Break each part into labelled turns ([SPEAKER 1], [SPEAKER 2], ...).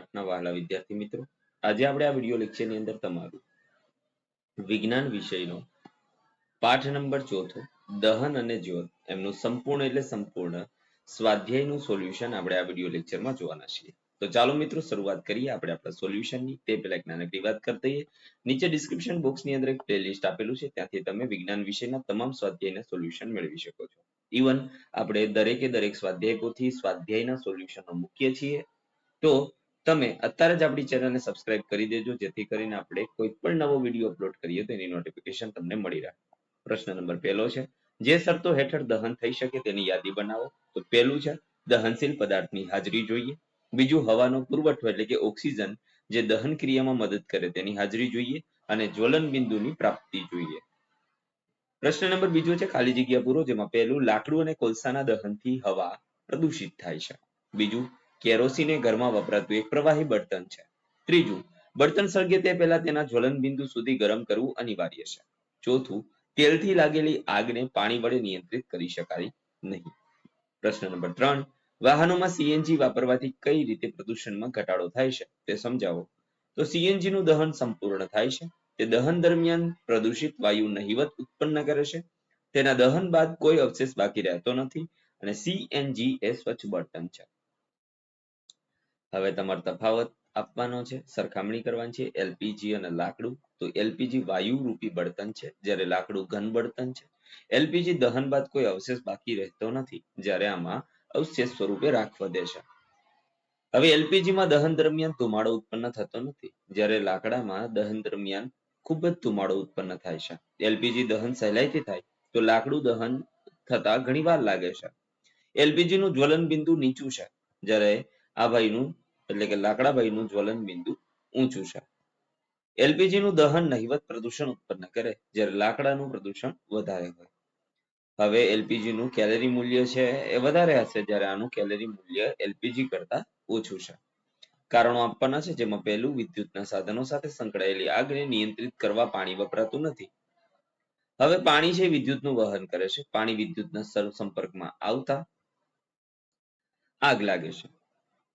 [SPEAKER 1] આઠના વહાલા વિદ્યાર્થી મિત્રો, આજે આપણે આ વીડિયો લેક્ચરની અંદર તમારું વિજ્ઞાન વિષયનો પાઠ નંબર ચોથો, દહન અને જ્યોત, એમનું સંપૂર્ણ એટલે સંપૂર્ણ સ્વાધ્યાયનું સોલ્યુશન આપણે આ વીડિયો લેક્ચરમાં જોવાના છીએ. તો ચાલો મિત્રો શરૂઆત કરીએ આપણે આપણા સોલ્યુશનની તે પહેલા એક નાનકડી વાત કરી દઈએ. નીચે ડિસ્ક્રિપ્શન બોક્સની અંદર એક પ્લેલિસ્ટ આપેલું છે, ત્યાંથી તમે વિજ્ઞાન વિષયના તમામ સ્વાધ્યાયના સોલ્યુશન મેળવી શકો છો. ઇવન આપણે દરેકે દરેક સ્વાધ્યાયકોથી સ્વાધ્યાયના સોલ્યુશનો મૂકીએ છીએ. તો તમે અત્યારે જ આપણી ચેનલને સબસ્ક્રાઇબ કરી દેજો, જેથી કરીને આપણે કોઈ પણ નવો વીડિયો અપલોડ કરીએ તો એની નોટિફિકેશન તમને મળી રહે. પ્રશ્ન નંબર પહેલો છે, જે શરતો હેઠળ દહન થઈ શકે તેની યાદી બનાવો. તો પહેલું છે, દહનશીલ પદાર્થની હાજરી જોઈએ. બીજું, હવાનો પુરવઠો એટલે કે ઓક્સિજન જે દહન ક્રિયામાં મદદ કરે તેની હાજરી જોઈએ અને જ્વલન બિંદુની પ્રાપ્તિ જોઈએ. પ્રશ્ન નંબર બીજો છે, ખાલી જગ્યા પૂરો, જેમાં પહેલું, લાકડું અને કોલસાના દહનથી હવા પ્રદૂષિત થાય છે. બીજું કેરોસીન ઘરમાં વપરાતું એક પ્રવાહી બળતણ છે. ત્રીજું, બળતણ સળગે તે પહેલા તેના જ્વલન બિંદુ સુધી ગરમ કરવું અનિવાર્ય છે. ચોથું, તેલથી લાગેલી આગને પાણી વડે નિયંત્રિત કરી શકાય નહીં. પ્રશ્ન નંબર ત્રણ, વાહનોમાં સીએનજી વાપરવાથી કઈ રીતે પ્રદૂષણમાં ઘટાડો થાય છે તે સમજાવો. તો સીએનજી નું દહન સંપૂર્ણ થાય છે. તે દહન દરમિયાન પ્રદૂષિત વાયુ નહિવત ઉત્પન્ન કરે છે. તેના દહન બાદ કોઈ અવશેષ બાકી રહેતો નથી અને સીએનજી એ સ્વચ્છ બળતણ છે. હવે તમારે તફાવત આપવાનો છે, સરખામણી કરવાની છે, એલપીજી અને લાકડું. તો એલપીજી વાયુ રૂપી બળતણ છે, જ્યારે લાકડું ઘન બળતણ છે. એલપીજી દહન બાદ કોઈ અવશેષ બાકી રહેતો નથી, જ્યારે આમાં અવશેષ સ્વરૂપે રાખવા દે છે. હવે એલપીજીમાં દહન દરમિયાન ધુમાડો ઉત્પન્ન થતો નથી, જ્યારે લાકડામાં દહન દરમિયાન ખૂબ જ ધુમાડો ઉત્પન્ન થાય છે. એલપીજી દહન સહેલાઈથી થાય, તો લાકડું દહન થતા ઘણી વાર લાગે છે. એલપીજી નું જ્વલન બિંદુ નીચું છે, જ્યારે આ ભાઈનું એટલે કે લાકડાભાઈનું જ્વલન બિંદુ ઊંચું છે. એલપીજી નું દહન નહિવત પ્રદૂષણ ઉત્પન્ન કરે, જ્યારે લાકડાનું પ્રદૂષણ વધારે હોય. હવે એલપીજી નું કેલરી મૂલ્ય છે એ વધારે હશે જ્યારે આનું કેલરી મૂલ્ય એલપીજી કરતા ઓછું છે. કારણો આપવાના છે, જેમાં પહેલું વિદ્યુતના સાધનો સાથે સંકળાયેલી આગને નિયંત્રિત કરવા પાણી વપરાતું નથી. હવે પાણી છે વિદ્યુતનું વહન કરે છે. પાણી વિદ્યુતના સંપર્કમાં આવતા આગ લાગે છે.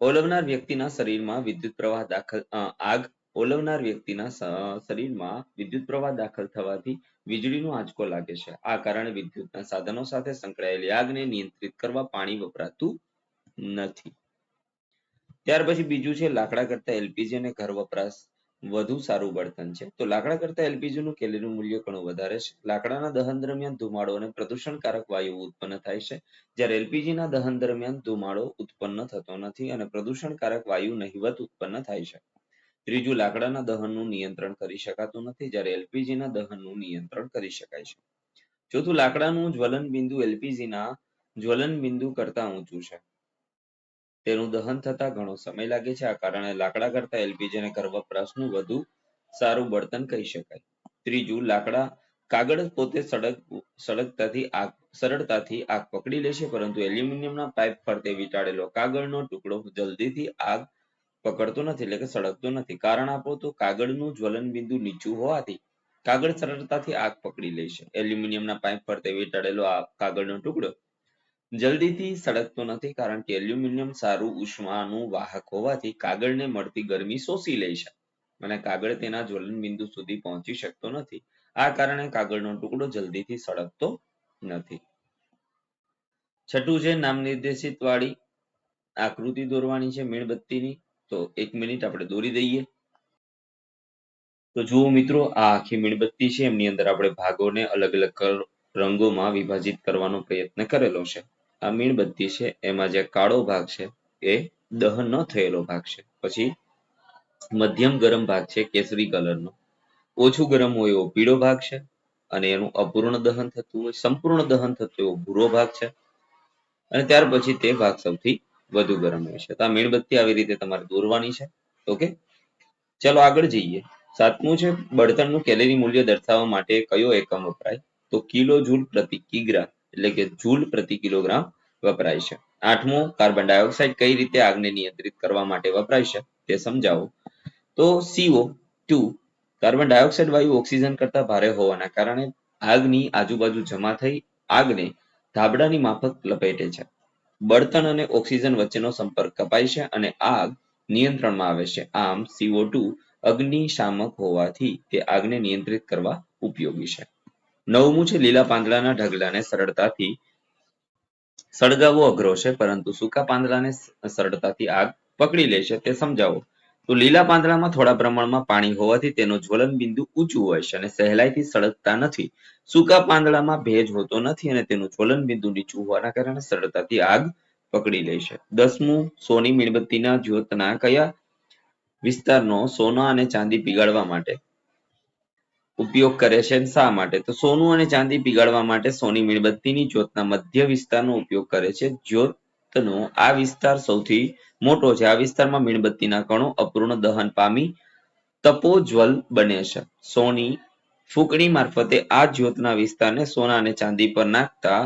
[SPEAKER 1] ઓલવનાર વ્યક્તિના શરીરમાં વિદ્યુત પ્રવાહ દાખલ આગ ઓલવનાર વ્યક્તિના શરીરમાં વિદ્યુત પ્રવાહ દાખલ થવાથી વીજળીનો આંચકો લાગે છે. આ કારણે વિદ્યુતના સાધનો સાથે સંકળાયેલી આગને નિયંત્રિત કરવા પાણી વપરાતું નથી. ત્યાર પછી બીજું છે, લાકડા કરતા એલપીજી અને ઘર વપરાશ વધુ સારું બળતણ છે. તો લાકડા કરતા એલપીજીનું કેલરી મૂલ્ય ઘણું વધારે છે. લાકડાના દહન દરમિયાન ધુમાડો અને પ્રદૂષણકારક વાયુ ઉત્પન્ન થાય છે. જ્યારે એલપીજીના દહન દરમિયાન ધુમાડો ઉત્પન્ન થતો નથી અને પ્રદૂષણકારક વાયુ નહિવત ઉત્પન્ન થાય છે. ત્રીજું, લાકડાના દહનનું નિયંત્રણ કરી શકાતું નથી જ્યારે એલપીજી ના દહનનું નિયંત્રણ કરી શકાય છે. ચોથું, લાકડાનું જ્વલન બિંદુ એલપીજી ના જ્વલન બિંદુ કરતા ઊંચું છે. તેનું દહન થતા ઘણો સમય લાગે છે. આ કારણે લાકડા કરતા એલપીજી ને ઘર વપરાશનું વધુ સારું બળતણ કહી શકાય. ત્રીજું, લાકડા કાગળ પોતે સડક સળગતાથી આગ, સરળતાથી આગ પકડી લેશે પરંતુ એલ્યુમિનિયમના પાઇપ ફરતે વીંટાળેલો કાગળનો ટુકડો જલ્દીથી આગ પકડતો નથી, એટલે કે સળગતો નથી. કારણ આપો તો કાગળનું જ્વલન બિંદુ નીચું હોવાથી કાગળ સરળતાથી આગ પકડી લેશે એલ્યુમિનિયમના પાઇપ ફરતે વીંટાળેલો આ કાગળનો ટુકડો જલ્દીથી સળગતો નથી કારણ કે એલ્યુમિનિયમ સારું ઉષ્માનું વાહક હોવાથી કાગળને મળતી ગરમી શોષી લે છે. અને કાગળ તેના જ્વલન બિંદુ સુધી પહોંચી શકતો નથી. આ કારણે કાગળનો ટુકડો જલ્દીથી સળગતો નથી. છઠ્ઠું છે નામ નિર્દેશિત વાળી આકૃતિ દોરવાની છે મીણબત્તીની. તો એક મિનિટ આપણે દોરી દઈએ. તો જુઓ મિત્રો, આ આખી મીણબત્તી છે. એમની અંદર આપણે ભાગોને અલગ અલગ રંગોમાં વિભાજિત કરવાનો પ્રયત્ન કરેલો છે. આ મીણબત્તી છે, એમાં જે કાળો ભાગ છે, એ દહન ન થયેલો ભાગ છે. પછી મધ્યમ ગરમ ભાગ છે, કેસરી કલરનો. ઓછું ગરમ હોય એવો પીળો ભાગ છે અને એનું અપૂર્ણ દહન થતું હોય, સંપૂર્ણ દહન થતું એવો ભૂરો ભાગ છે. અને ત્યાર પછી તે ભાગ સૌથી વધુ ગરમ હોય છે. તો આ મીણબત્તી આવી રીતે તમારે દોરવાની છે. ઓકે? ચલો આગળ જઈએ. સાતમું છે, બળતણનું કેલેરી મૂલ્ય દર્શાવવા માટે કયો એકમ વપરાય? તો કિલો જૂલ પ્રતિ કિગ્રા, એટલે કે જૂલ પ્રતિ કિલોગ્રામ વપરાય છે. આઠમું કાર્બન ડાયોક્સાઇડ કઈ રીતે આગને નિયંત્રિત કરવા માટે વપરાય છે તે સમજાવો. તો સીઓ, ટુ કાર્બન ડાયોક્સાઇડ વાયુ ઓક્સિજન કરતા ભારે હોવાના કારણે આગની આજુબાજુ જમા થઈ આગને ધાબડાની માફક લપેટે છે. બળતણ અને ઓક્સિજન વચ્ચેનો સંપર્ક કપાય છે અને આગ નિયંત્રણમાં આવે છે. આમ, સીઓ, ટુ અગ્નિશામક હોવાથી તે આગને નિયંત્રિત કરવા ઉપયોગી છે. નવમું છે લીલા પાંદડાના ઢગલાને સરળતાથી સળગાવવો અઘરો છે, પરંતુ સૂકા પાંદડાને સરળતાથી આગ પકડી લે છે, તે સમજાવો. તો લીલા પાંદડામાં થોડા પ્રમાણમાં પાણી હોવાથી તેનું જ્વલન બિંદુ ઊંચું હોય છે અને સહેલાઈથી સળગતા નથી. સૂકા પાંદડામાં ભેજ હોતો નથી અને તેનું જ્વલન બિંદુ નીચું હોવાના કારણે સરળતાથી આગ પકડી લે છે. દસમું, સોની મીણબત્તીના જ્યોતના કયા વિસ્તારનો સોના અને ચાંદી પીગાળવા માટે? ઉપયોગ કરે છે શા માટે? તો સોનું અને ચાંદી પીગાળવા માટે સોની મીણબત્તીની જ્યોતના મધ્ય વિસ્તારનો ઉપયોગ કરે છે. જ્યોતનો આ વિસ્તાર સૌથી મોટો છે. આ વિસ્તારમાં મીણબત્તીના કણો અપૂર્ણ દહન પામી તપોજ્વલ બને છે. સોની ફૂંકણી મારફતે આ જ્યોતના વિસ્તારને સોના અને ચાંદી પર નાખતા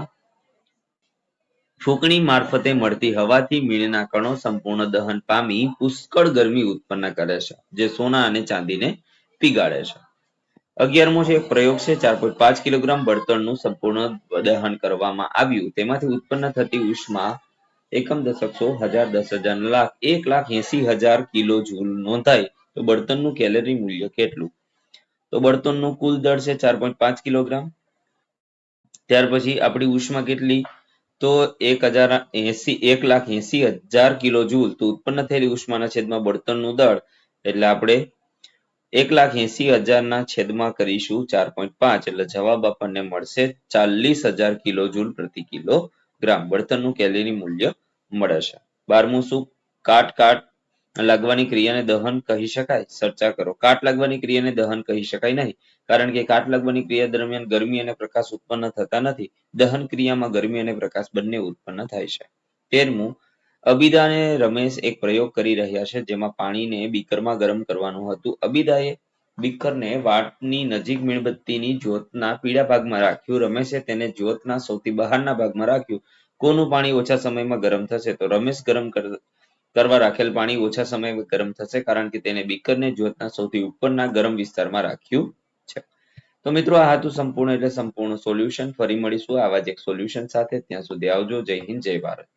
[SPEAKER 1] ફૂંકણી મારફતે મળતી હવાથી મીણના કણો સંપૂર્ણ દહન પામી પુષ્કળ ગરમી ઉત્પન્ન કરે છે, જે સોના અને ચાંદીને પીગાળે છે. અગિયારમો છે, પ્રયોગ છે, ચાર પોઈન્ટ પાંચ કિલોગ્રામ બળતણનું સંપૂર્ણ દહન કરવામાં આવ્યું. તેમાંથી ઉત્પન્ન થતી ઉષ્મા એકમ દશક સો હજાર દસ હજાર લાખ, એક લાખ એસી હજાર કિલો જૂલ નોંધાય. તો બળતણનું કેલરી મૂલ્ય કેટલું? તો બળતણનું કુલ દળ છે, ચાર પોઈન્ટ પાંચ કિલોગ્રામ. ત્યાર પછી આપણી ઉષ્મા કેટલી? તો એક હજાર એસી, એક લાખ એસી હજાર કિલો જૂલ. તો ઉત્પન્ન થયેલી ઉષ્માના છેદમાં બળતણનું દળ. એટલે આપણે એક લાખ એસી હજારના છેદમાં કરીશું ચાર પોઈન્ટ પાંચ એટલે જવાબ આપણને મળશે ચાલીસ હજાર કિલો જૂલ પ્રતિ કિલો ગ્રામ. બળતણનું કેલરી મૂલ્ય મળે છે બારમું શું? કાટ કાટ. લાગવાની ક્રિયાને દહન કહી શકાય? ચર્ચા કરો. કાટ લાગવાની ક્રિયાને દહન કહી શકાય નહીં. કારણ કે કાટ લાગવાની ક્રિયા દરમિયાન ગરમી અને પ્રકાશ ઉત્પન્ન થતા નથી. દહન ક્રિયામાં ગરમી અને પ્રકાશ બંને ઉત્પન્ન થાય છે. તેરમું અબિદા અને રમેશ એક પ્રયોગ કરી રહ્યા છે, જેમાં પાણીને બીકરમાં ગરમ કરવાનું હતું. અબીદાએ બીકરને વાટની નજીક મીણબત્તીની જ્યોતના પીળા ભાગમાં રાખ્યું. રમેશે તેને જ્યોતના સૌથી બહારના ભાગમાં રાખ્યું. કોનું પાણી ઓછા સમયમાં ગરમ થશે? તો રમેશ ગરમ કરવા રાખેલ પાણી ઓછા સમયમાં ગરમ થશે કારણ કે તેને બીકરને જ્યોતના સૌથી ઉપરના ગરમ વિસ્તારમાં રાખ્યું છે. તો મિત્રો, આ હતું સંપૂર્ણ એટલે સંપૂર્ણ સોલ્યુશન. ફરી મળીશું આવા જ એક સોલ્યુશન સાથે. ત્યાં સુધી આવજો. જય હિન્દ, જય ભારત.